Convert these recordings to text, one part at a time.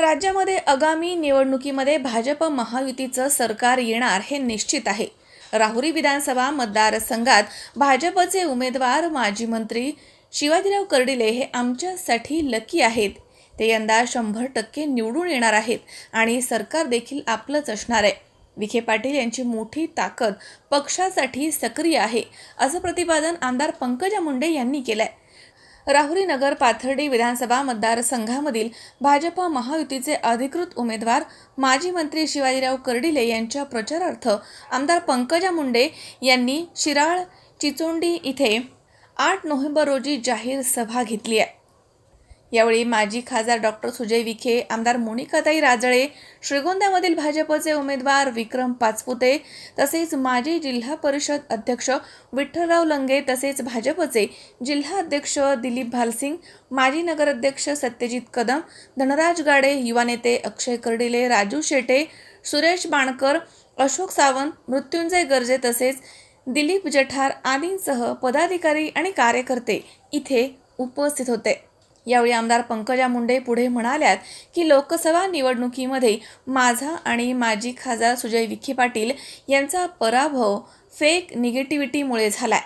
राज्यामध्ये आगामी निवडणुकीमध्ये भाजप महायुतीचं सरकार येणार हे निश्चित आहे. राहुरी विधानसभा मतदारसंघात भाजपचे उमेदवार माजी मंत्री शिवाजीराव कर्डिले हे आमच्यासाठी लकी आहेत. ते यंदा शंभर टक्के निवडून येणार आहेत आणि सरकार देखील आपलंच असणार आहे. विखे पाटील यांची मोठी ताकद पक्षासाठी सक्रिय आहे असं प्रतिपादन आमदार पंकजा मुंडे यांनी केलं आहे राहुरी नगर पाथर्डी विधानसभा मतदारसंघामधील भाजप महायुतीचे अधिकृत उमेदवार माजी मंत्री शिवाजीराव कर्डिले यांच्या प्रचारार्थ आमदार पंकजा मुंडे यांनी शिराळ चिचोंडी इथे आठ नोव्हेंबर रोजी जाहीर सभा घेतली आहे. यावेळी माजी खासदार डॉक्टर सुजय विखे आमदार मोनिकाताई राजळे श्रीगोंद्यामधील भाजपचे उमेदवार विक्रम पाचपुते तसेच माजी जिल्हा परिषद अध्यक्ष विठ्ठलराव लंगे तसेच भाजपचे जिल्हा अध्यक्ष दिलीप भालसिंग माजी नगराध्यक्ष सत्यजित कदम धनराज गाडे युवा नेते अक्षय कर्डिले राजू शेटे सुरेश बाणकर अशोक सावंत मृत्युंजय गर्जे तसेच दिलीप जठार आदींसह पदाधिकारी आणि कार्यकर्ते इथे उपस्थित होते. यावेळी आमदार पंकजा मुंडे पुढे म्हणाल्यात की लोकसभा निवडणुकीमध्ये माझा आणि माजी खासदार सुजय विखे पाटील यांचा पराभव फेक निगेटिव्हिटीमुळे झालाय.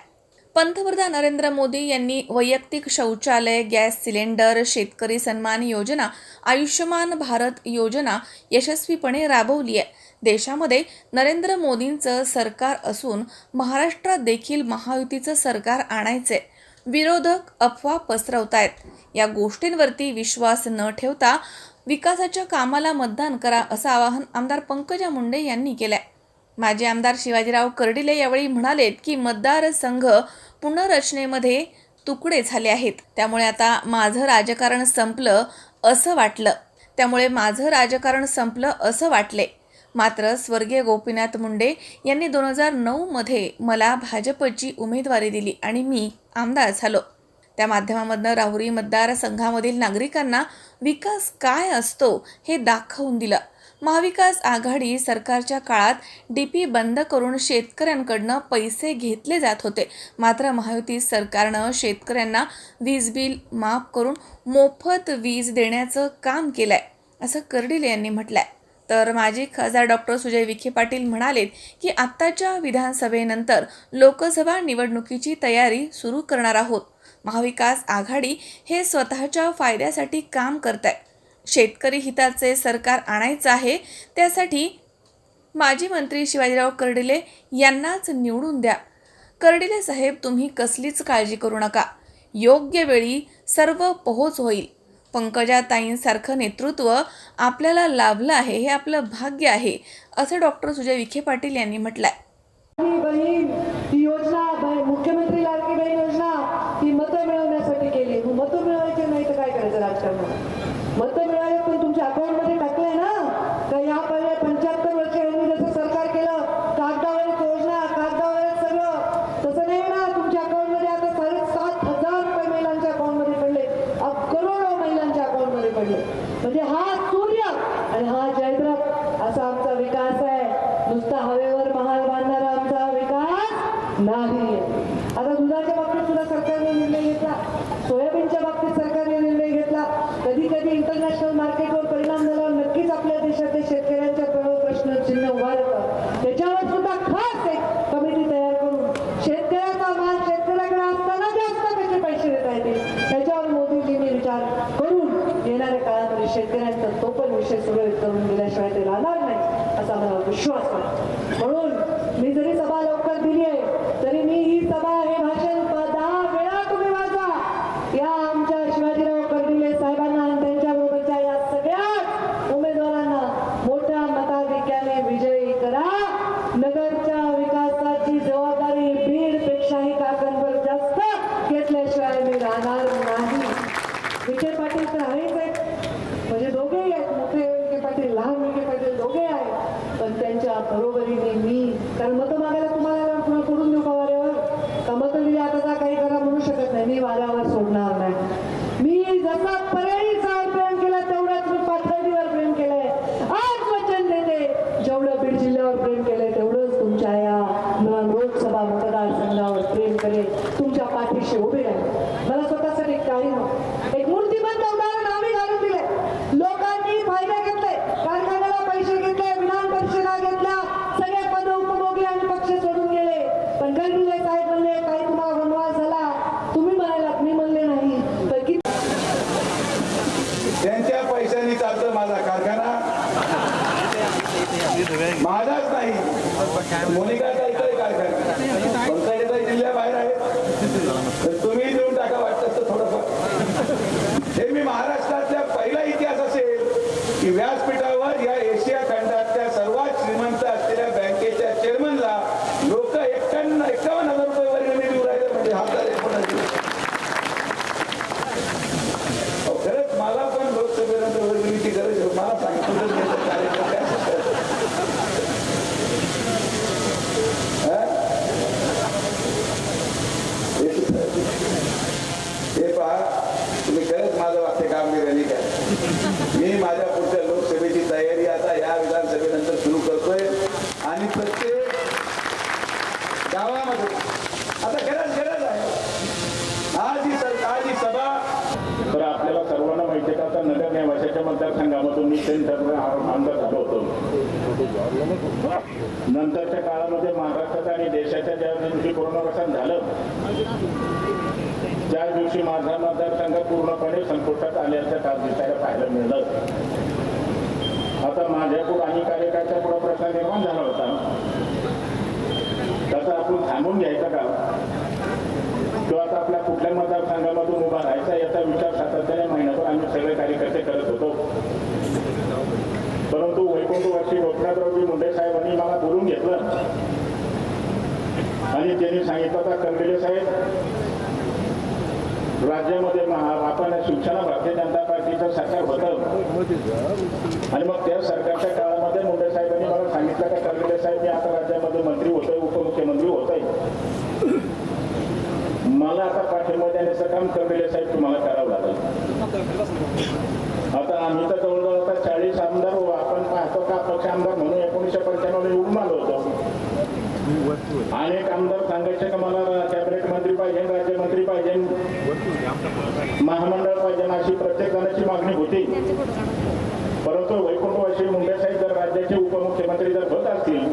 पंतप्रधान नरेंद्र मोदी यांनी वैयक्तिक शौचालय गॅस सिलेंडर शेतकरी सन्मान योजना आयुष्यमान भारत योजना यशस्वीपणे राबवली आहे. देशामध्ये नरेंद्र मोदींचं सरकार असून महाराष्ट्रात देखील महायुतीचं सरकार आणायचं आहे विरोधक अफवा पसरवतायत. या गोष्टींवरती विश्वास न ठेवता विकासाच्या कामाला मतदान करा असं आवाहन आमदार पंकजा मुंडे यांनी केलंय. माजी आमदार शिवाजीराव कर्डिले यावेळी म्हणालेत की मतदारसंघ पुनर्रचनेमध्ये तुकडे झाले आहेत. त्यामुळे आता माझं राजकारण संपलं असं वाटलं. त्यामुळे माझं राजकारण संपलं असं वाटले मात्र स्वर्गीय गोपीनाथ मुंडे यांनी दोन हजार नऊमध्ये मला भाजपची उमेदवारी दिली आणि मी आमदार झालो. त्या माध्यमामधनं राहुरी मतदारसंघामधील नागरिकांना विकास काय असतो हे दाखवून दिलं. महाविकास आघाडी सरकारच्या काळात डी पी बंद करून शेतकऱ्यांकडनं पैसे घेतले जात होते. मात्र महायुती सरकारनं शेतकऱ्यांना वीज बिल माफ करून मोफत वीज देण्याचं काम केलंय असं कर्डिले यांनी म्हटलंय. तर माजी खासदार डॉक्टर सुजय विखे पाटील म्हणालेत की आत्ताच्या विधानसभेनंतर लोकसभा निवडणुकीची तयारी सुरू करणार आहोत. महाविकास आघाडी हे स्वतःच्या फायद्यासाठी काम करत आहे शेतकरी हिताचे सरकार आणायचं आहे त्यासाठी माजी मंत्री शिवाजीराव कर्डिले यांनाच निवडून द्या. कर्डिले साहेब तुम्ही कसलीच काळजी करू नका. योग्य वेळी सर्व पोहोच होईल. पंकजाताईंसारखं नेतृत्व आपल्याला लाभलं आहे हे आपलं भाग्य आहे असं डॉक्टर सुजय विखे पाटील यांनी म्हटलंय. ही बहीण ही योजना ब- मुख्यमंत्री लाडकी बहीण योजना ही मतं मिळवण्यासाठी केली मग मतं मिळवायचे नाही तर काय करायचं राजकारणात मतं मिळाले पण तुमच्या अकाउंटमध्ये टाकलंय ना तर या पहिले पंच्याहत्तर वर्ष यांनी जसं सरकार केलं कागदावर योजना कागदावर सगळं तसं नाही ना तुमच्या अकाउंटमध्ये आता साडेसात हजार रुपये महिलांच्या अकाउंटमध्ये पडले अब करोडो महिलांच्या अकाउंटमध्ये पडले म्हणजे हा सूर्य आणि हा जयद्रथ असा आमचा विकास आहे नुसता हवेवर महाल बांधणारा आमचा विकास नाही आता दुधाच्या बाबतीत सुद्धा सरकारने निर्णय घेतला. सोयाबीनच्या बाबतीत सरकारने निर्णय घेतला. कधी कधी इंटरनॅशनल मार्केटवर परिणाम झाल्यावर नक्कीच आपल्या देशातील शेतकऱ्यांच्या प्रमुख प्रश्न चिन्ह उभा राहतं त्याच्यावर सुद्धा खास एक कमिटी तयार करून शेतकऱ्याचा माल शेतकऱ्याकडे असताना जास्त कसे पैसे देता येतील? त्याच्यावर मोदीजींनी विचार करून येणाऱ्या काळामध्ये शेतकऱ्यांचा तो पण विषय सुरळीत करून दिल्याशिवाय ते राहणार नाही असा मला आहे. camera. माझ्या पुढच्या लोकसभेची तयारी आता या विधानसभेनंतर सुरू करतोय. आणि प्रत्येक गावामध्ये आता खरंच गरज आहे. आज ही आज ही सभा तर आपल्याला सर्वांना माहिती का? आता नगर नेवाशाच्या मतदारसंघामधून मी तीन आमदार झालो होतो. नंतरच्या काळामध्ये महाराष्ट्रात आणि देशाच्या ज्या दिवशी प्रसार झालं त्या माझा मतदारसंघ पूर्णपणे संपुष्टात आल्याचं काल दिसायला पाहायला मिळलं. आता माझ्या पुढे आणि कार्यकर्त्या पुढे प्रश्न निर्माण झाला होता. त्याचा आपण थांबून घ्यायचा का? किंवा आता आपल्या कुठल्या मतदारसंघामधून उभा राहायचा याचा विचार सातत्याने महिन्याभर आम्ही सगळे कार्यकर्ते करत होतो. परंतु वैकुंठ वर्षी गोपनाथरावजी मुंडे साहेबांनी मला बोलून घेतलं. आणि त्यांनी सांगितलं तर कर्डिले साहेब राज्यामध्ये महा आपण शिवसेना भारतीय जनता पार्टीचं सरकार होतं. आणि मग त्या सरकारच्या काळामध्ये मुंडे साहेबांनी मला सांगितलं का कर्डिले साहेब मी आता राज्यामध्ये मंत्री होतोय उपमुख्यमंत्री होतोय. मला आता पाठिंबा देण्याचं काम कर्डिले साहेब तुम्हाला करावं लागेल. आता आम्ही तर जवळजवळ आता चाळीस आमदार हो आपण पाहतो का अपक्ष आमदार म्हणून एकोणीसशे पंच्याण्णव निवडून आलो होतो. अनेक आमदार सांगायचे का मला कॅबिनेट मंत्री पाहिजे राज्यमंत्री पाहिजे? महामंडळ पाहिजे अशी प्रत्येक जणाची मागणी होती. परंतु वैकुंठवाशी मुंडे जर राज्याचे उपमुख्यमंत्री जर होत असतील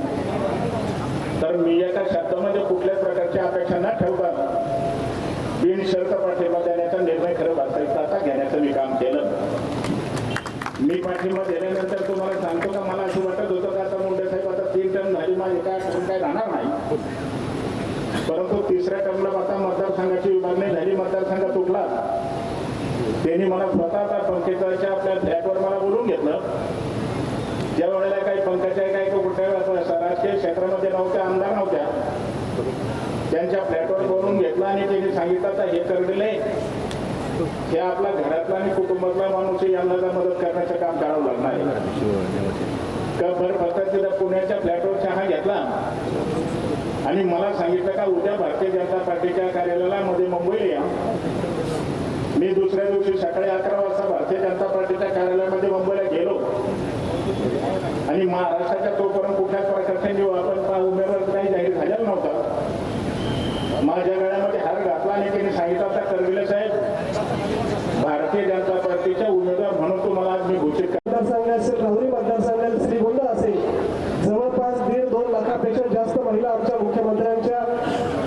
तर मी एका शब्दामध्ये कुठल्याच प्रकारची अपेक्षा न ठेवता बिनशर्त पाठिंबा देण्याचा निर्णय खरं वास्तविकता आता घेण्याचं मी काम केलं. मी पाठिंबा दिल्यानंतर तुम्हाला सांगतो का मला असं वाटत होतं का आता मुंडे साहेब आता झाली काय करून काय राहणार नाही. परंतु तिसऱ्या टर्मला आता मतदारसंघाची विभागणी झाली मतदारसंघ तुटला. त्यांनी मला स्वतः आता पंकजाच्या आपल्या फ्लॅटवर मला बोलून घेतलं. ज्या वेळेला काही पंकजा काही कुठल्या राजकीय क्षेत्रामध्ये नव्हत्या आमदार नव्हत्या त्यांच्या फ्लॅटवर बोलून घेतला आणि त्यांनी सांगितलं आता हे करलेलं हे आपला घरातला आणि कुटुंबातला माणूस यांना मदत करण्याचं काम करावं लागणार आहे. का बरं? फक्त तिथं पुण्याच्या फ्लॅटवर घेतला आणि मला सांगितलं का उद्या भारतीय जनता पार्टीच्या कार्यालयामध्ये मुंबई या. मी दुसऱ्या दिवशी सकाळी अकरा वाजता भारतीय जनता पार्टीच्या कार्यालयामध्ये मुंबईला गेलो. आणि महाराष्ट्राच्या तोपर्यंत कुठल्याच प्रकारचे आपण उमेदवार काही जाहीर झालेला नव्हता. माझ्या गळ्यामध्ये हार घातला आणि त्यांनी सांगितलं आता करविले साहेब भारतीय जनता पार्टीच्या उमेदवार म्हणून तुम्हाला आज मी घोषित करतो मतदारसंघ असेल राहुरी मतदारसंघ असेल श्रीगोंद असेल जवळपास दीड दोन लाखापेक्षा जास्त महिला आमच्या मुख्यमंत्र्यांच्या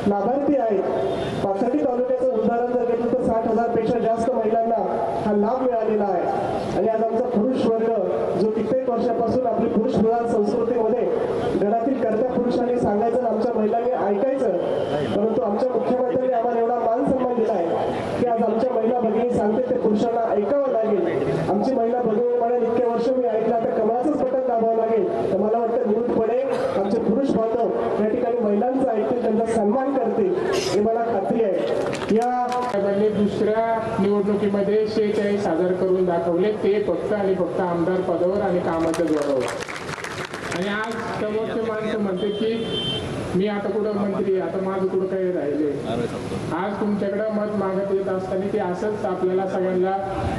लाभार्थी आहेत पाथर्डी तालुक्याचं उदाहरण जर घेतलं तर साठ हजारपेक्षा जास्त महिलांना हा लाभ मिळालेला आहे आणि आज आमचा पुरुष वर्ग जो कित्येक वर्षापासून आपली पुरुष प्रधान संस्कृतीमध्ये आमच्या मुख्यमंत्र्यांनी आम्हाला एवढा मान सन्मान दिला आहे की आज आमच्या महिला भगिनी सांगते ते पुरुषांना ऐकावं लागेल. आमची महिला भगिनी म्हणाल इतक्या वर्ष मी ऐकलं आता कमाचंच बटन दाबावं लागेल. तर मला वाटतं गुरुपणे आमचे पुरुष बांधव या ठिकाणी महिलांचं ऐकतील त्यांचा सन्मान करतील हे मला खात्री आहे. या दुसऱ्या निवडणुकीमध्ये शेहेचाळीस सादर करून दाखवले ते फक्त आणि फक्त आमदार पदावर आणि कामाच्या जोरावर. आणि आज समोरचे माणसं म्हणते की मी आता कुठं मंत्री आता माझं कुठं काही राहिले? आज तुमच्याकडे मत मागत येत असताना ते असंच आपल्याला सगळ्यांना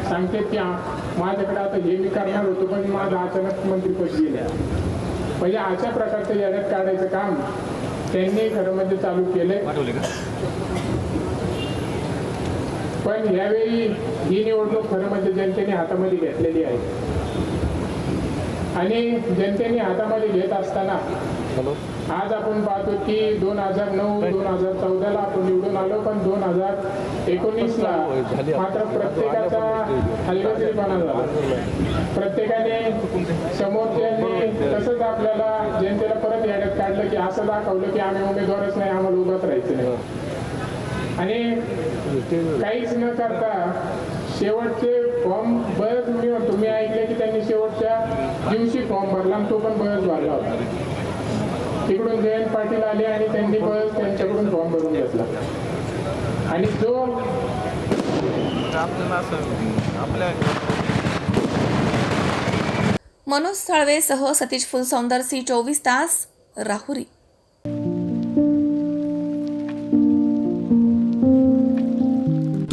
सांगते की माझ्याकडे आता हे मी करणार होतो पण माझं अचानक मंत्रीपद गेल्या म्हणजे अशा प्रकारचं याड्यात काढायचं काम त्यांनी खरं म्हणजे चालू केलंय. पण यावेळी ही निवडणूक खरं म्हणजे जनतेने हातामध्ये घेतलेली आहे. आणि जनतेने हातामध्ये घेत असताना आज आपण पाहतो की दोन हजार नऊ दोन हजार चौदाला आपण निवडून आलो पण दोन हजार एकोणीसला मात्र प्रत्येकाचा हलगर्जीपणा झाला. प्रत्येकाने समोरच्यांनी तसंच आपल्याला जनतेला परत याड्यात काढलं की असं दाखवलं की आम्ही उमेदवारच नाही आम्हाला उभाच राहायचं नाही. आणि काहीच न करता शेवटचे फॉर्म बरंच मी मी ऐकले की त्यांनी शेवटच्या दिवशी फॉर्म भरला आणि तो पण बरंच भरला होता. तिकडून जयंत पाटील आले आणि त्यांनी बस त्यांच्याकडून फॉर्म भरून घेतला. आणि जो मनोज साळवे सह सतीश फुलसौंदर सी चोवीस तास राहुरी.